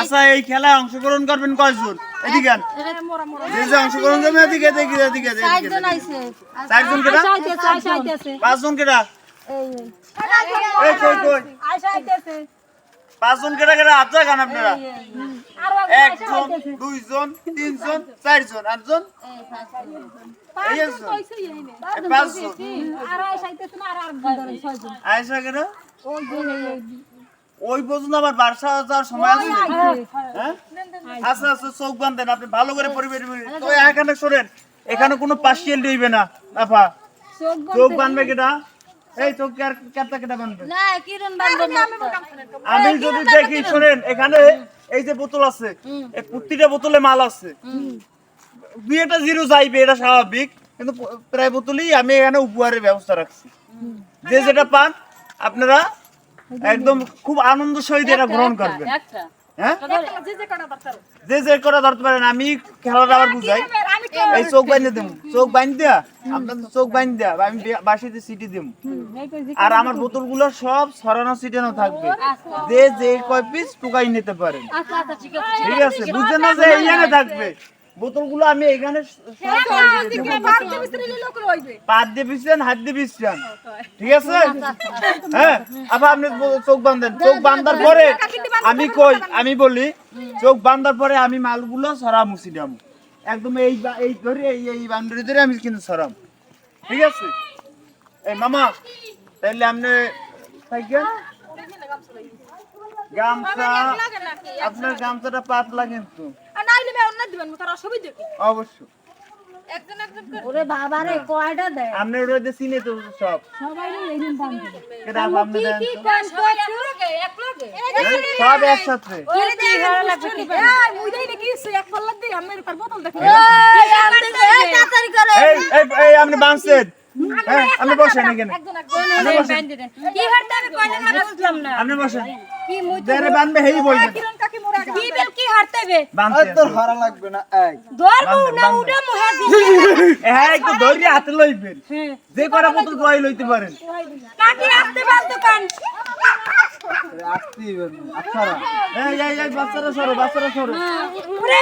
আচ্ছা এই খেলায় অংশগ্রহণ করবেন কয়জন? এদিকে। যে যে অংশগ্রহণ করবেন এদিকে এদিকে এদিকে চারজন কেটা পাঁচজন কেটা পাঁচজন কেটা কেটা হাত দেখান আপনারা। আরও একজন দুইজন তিনজন চারজন আটজন। পাঁচজন আয়সা কেটা ওই পর্যন্ত আবার বারসা যাওয়ার সময় আছে হ্যাঁ আচ্ছা আচ্ছা চোখ বান্ধেন আপনি ভালো করে পরিবেশ তো এখানে সরেন এখানে কোনো পার্সিয়াল দিবে না আফা চোখ বাঁধবে কেটা এই চোখ কেটা বাঁধবে? আমি যদি দেখি শোনেন এখানে এই যে বোতল আছে এই প্রতিটা বোতলে মাল আছে। দুই একটা জিরো যাইবে এটা স্বাভাবিক কিন্তু প্রায় বোতলই আমি এখানে উপহারের ব্যবস্থা রাখছি। যে যেটা পান আপনারা একদম খুব আনন্দ সহিত এটা গ্রহণ করবেন হ্যাঁ? যে যে করা ধরতে পারেন আমি খেলাটা আবার বুঝাই। এই চোখ বাইন্ধে দেবো চোখ বাইন্ধ দেয়া আপনার চোখ বাইন্ধ দেয়া আমি বাসিতে সিটি দেবো। আর আমার বোতলগুলো সব সরানো সিটানো থাকবে। যে যে কয় পিস টুকাই নিতে পারেন। আচ্ছা আচ্ছা ঠিক আছে। ঠিক আছে বুঝছেন না যে এইখানে থাকবে? বোতলগুলো আমি এখানে পাত দিয়ে পিছছেন হাত দিয়ে পিছছেন ঠিক আছে? হ্যাঁ আবার আপনি চোখ বাঁধেন চোখ বাঁধার পরে আমি কই আমি বলি চোখ বান্ধার পরে আমি মালগুলো সরা মুছি দাম একদম এই এই ধরে এই এই বাউন্ডারি ধরে আমি কিন্তু সরাম। ঠিক আছে? এই মামা তাহলে আপনি থাকেন গামছা আপনার গামছাটা পাতলা কিন্তু। অবশ্যই। ওরে বাবা রে কয়টা দেয় আপনি রোদে চিনে তো সব। সবাই এইরকম বান্ধব কেটা আপনি দেন? তো। কোন কোন হ্যাঁ, সব একসাথে। ওরে কি ভালো লাগছে কি তাড়াতাড়ি করে। এই এই এই আপনি বাঁচছেন আপনি বসেন এখানে। আপনি বসেন। কি হারতে হবে না বুঝলাম না। আপনি বসেন। কি মুই যারে বাঁধবে হেই বলবেন কি বেল কি হারতে তোর হারা লাগবে না এই ধরবো বান্ধব, না বান্ধব। উড়ে মুহে হ্যাঁ একটু ধরে হাতে লইবেন যে করা বোতল দোয়াই লইতে পারেন আসতে দোকান আসতেই এই এই এই বাচ্চারা সরো বাচ্চারা সরো ওরে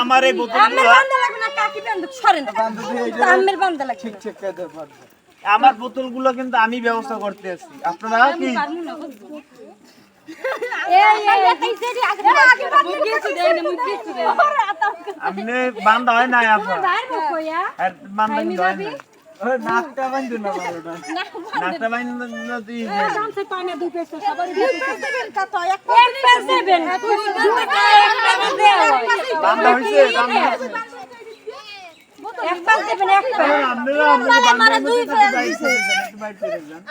আমার এই আমের লাগবে না কাকি বান্দা সরেন আমের বান্দা লাগবে ঠিক ঠিক আমার বোতলগুলো কিন্তু আমি ব্যবস্থা করতে আছি আপনারা কি না আপনি বান্ধা হয় না আপনার বান্ধা কিন্তু হয় না নাকটা বান্ধু না ভালোটা নাকটা বান্ধা তুই পানি দুই পেছে সবার দুই পেছে দেবেন তুই বলতে এক পেছে দেও বান্ধা হইছে বান্ধা হইছে এক পেছে দেবেন এক পেছে আপনারা আপনারা বান্ধা হইছে বাইরে একটু বাইরে চলে যান